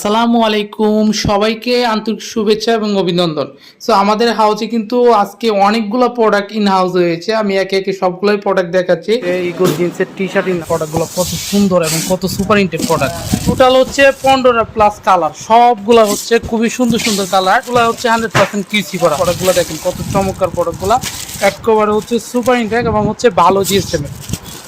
আসসালামু আলাইকুম। সবাইকে আন্তরিক শুভেচ্ছা এবং অভিনন্দন। সো আমাদের হাউসে কিন্তু আজকে অনেকগুলো প্রোডাক্ট ইন হাউস হয়েছে আমি একে একে সবগুলোই প্রোডাক্ট দেখাচ্ছি। ইগোর জিন্সের টি শার্ট ইন প্রোডাক্টগুলো কত সুন্দর এবং কত সুপার ইন্টেড প্রোডাক্ট টোটাল হচ্ছে পনেরোটা প্লাস কালার সবগুলো হচ্ছে খুবই সুন্দর সুন্দর কালারগুলো হচ্ছে হান্ড্রেড পার্সেন্ট কিউসি করা প্রোডাক্টগুলো দেখেন কত চমৎকার প্রোডাক্টগুলো একেবারে হচ্ছে সুপার ইনটেক এবং হচ্ছে ভালো জিএসএম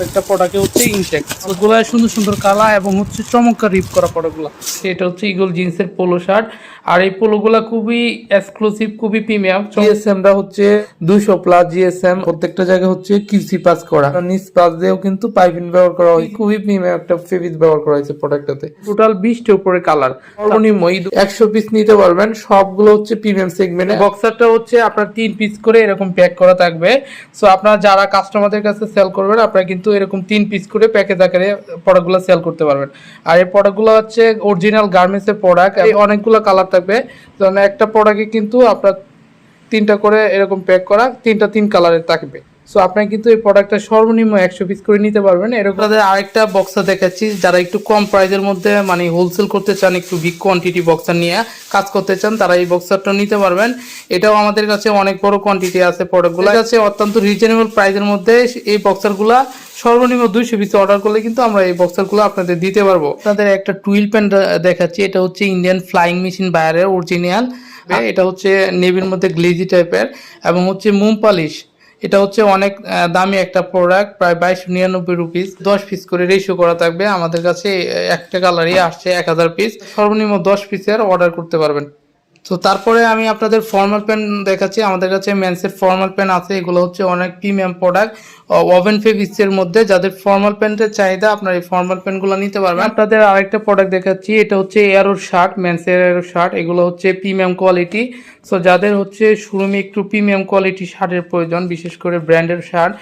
একটা প্রোডাক্টে হচ্ছে ইনটেক ওগুলো সুন্দর সুন্দর কালার এবং হচ্ছে চমৎকার রিপ করা প্রোডাক্টগুলো এটা হচ্ছে ইগল জিন্সের পোলো শার্ট আর এই পোলোগুলো খুবই এক্সক্লুসিভ খুবই প্রিমিয়াম জিএসএমটা হচ্ছে দুইশো প্লাস জিএসএম প্রত্যেকটা জায়গায় হচ্ছে কিউসি পাস করা। নিচ পাস দিয়েও কিন্তু পাইপিং ব্যবহার করা হয়। খুবই প্রিমিয়াম একটা ফেব্রিক ব্যবহার করা হয়েছে প্রোডাক্টটাতে টোটাল বিশটা উপরে কালার সর্বনিম্ন একশো পিস নিতে পারবেন। সবগুলো হচ্ছে প্রিমিয়াম সেগমেন্টে বক্সারটা হচ্ছে আপনার তিন পিস করে এরকম প্যাক করা থাকবে। সো আপনারা যারা কাস্টমারদের কাছে সেল করবেন আপনারা কিন্তু এরকম তিন পিস করে প্যাকেজ আকারে প্রোডাক্টগুলো সেল করতে পারবেন। আর এই প্রোডাক্টগুলো হচ্ছে অরিজিনাল গার্মেন্টসের প্রোডাক্ট অনেকগুলো কালার থাকবে। তো একটা প্রোডাক্টে কিন্তু আপনার তিনটা করে এরকম প্যাক করা, তিনটা তিন কালারের থাকবে। সো আপনি কিন্তু এই প্রোডাক্টটা সর্বনিম্ন একশো পিস করে নিতে পারবেন। এরকম তাদের আরেকটা বক্সা দেখাচ্ছি যারা একটু কম প্রাইজের মধ্যে মানে হোলসেল করতে চান একটু বিগ কোয়ান্টিটি বক্সার নিয়ে কাজ করতে চান তারা এই বক্সারটা নিতে পারবেন। এটাও আমাদের কাছে অনেক বড় কোয়ান্টিটি আছে প্রোডাক্টগুলো কাছে অত্যন্ত রিজনেবল প্রাইজের মধ্যে এই বক্সারগুলো সর্বনিম্ন দুইশো পিস অর্ডার করলে কিন্তু আমরা এই বক্সারগুলো আপনাদের দিতে পারব। আপনাদের একটা টুইল প্যান্ট দেখাচ্ছি এটা হচ্ছে ইন্ডিয়ান ফ্লাইং মেশিন বায়ারের অরিজিনাল এটা হচ্ছে নেভির মধ্যে গ্লেজি টাইপের এবং হচ্ছে মোম পালিশ এটা হচ্ছে অনেক দামি একটা প্রোডাক্ট প্রায় বাইশ নিরানব্বই রুপিস দশ পিস করে রেশিও করা থাকবে। আমাদের কাছে একটা কালারই আসছে এক হাজার পিস সর্বনিম্ন দশ পিসের অর্ডার করতে পারবেন। তো তারপরে আমি আপনাদের ফর্মাল প্যান্ট দেখাচ্ছি। আমাদের কাছে মেন্সের ফর্মাল প্যান্ট আছে। এগুলো হচ্ছে অনেক প্রিমিয়াম প্রোডাক্ট ওভেন ফেব্রিক্সের মধ্যে যাদের ফর্মাল প্যান্টের চাহিদা, আপনার এই ফর্মাল প্যান্টগুলো নিতে পারবেন। আপনাদের আরেকটা প্রোডাক্ট দেখাচ্ছি। এটা হচ্ছে এয়ারোর শার্ট মেন্সের এয়ারোর শার্ট এগুলো হচ্ছে প্রিমিয়াম কোয়ালিটি সো যাদের হচ্ছে শোরুমে একটু প্রিমিয়াম কোয়ালিটি শার্টের প্রয়োজন, বিশেষ করে ব্র্যান্ডের শার্ট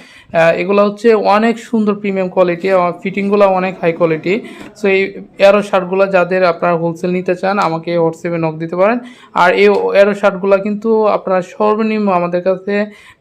এগুলো হচ্ছে অনেক সুন্দর প্রিমিয়াম কোয়ালিটি ফিটিংগুলো অনেক হাই কোয়ালিটি সো এই এয়ারো শার্টগুলো যাদের আপনারা হোলসেল নিতে চান, আমাকে হোয়াটসঅ্যাপে নক দিতে পারেন। আর এই এয়ারো শার্টগুলো কিন্তু আপনারা সর্বনিম্ন আমাদের কাছে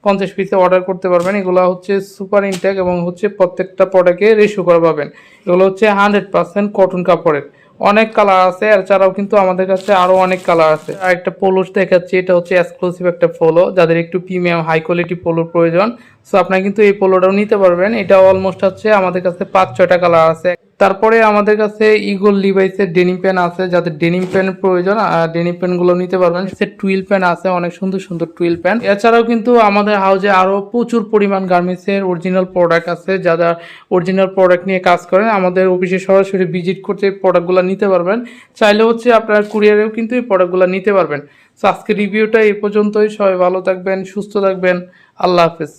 পঞ্চাশ পিসে অর্ডার করতে পারবেন। এগুলো হচ্ছে সুপার ইনটেক এবং হচ্ছে প্রত্যেকটা প্রোডাক্টে রেশিও করা পাবেন। এগুলো হচ্ছে হান্ড্রেড পার্সেন্ট কটন কাপড়ের। অনেক কালার আছে এছাড়াও কিন্তু আমাদের কাছে আরও অনেক কালার আছে। আর একটা পোলো দেখাচ্ছি, এটা হচ্ছে এক্সক্লুসিভ একটা পোলো যাদের একটু প্রিমিয়াম হাই কোয়ালিটি পোলোর প্রয়োজন। সো আপনারা কিন্তু এই পোলোটাও নিতে পারবেন। এটা অলমোস্ট হচ্ছে আমাদের কাছে পাঁচ, ছয়টা কালার আছে। তারপরে আমাদের কাছে ইগল লিভাইসের ডেনিম প্যান আছে, যাদের ডেনিম প্যানের প্রয়োজন ডেনিম প্যানগুলো নিতে পারবেন। সে টুইল প্যান আছে, অনেক সুন্দর সুন্দর টুইল প্যান এছাড়াও কিন্তু আমাদের হাউজে আরও প্রচুর পরিমাণ গার্মেন্টসের অরিজিনাল প্রোডাক্ট আছে, যারা অরিজিনাল প্রোডাক্ট নিয়ে কাজ করেন, আমাদের অফিসে সরাসরি ভিজিট করতে প্রোডাক্টগুলো নিতে পারবেন। চাইলে হচ্ছে আপনার কুরিয়ারেও কিন্তু এই প্রোডাক্টগুলো নিতে পারবেন। তো আজকে রিভিউটা এই পর্যন্তই। সবাই ভালো থাকবেন, সুস্থ থাকবেন। আল্লাহ হাফেজ।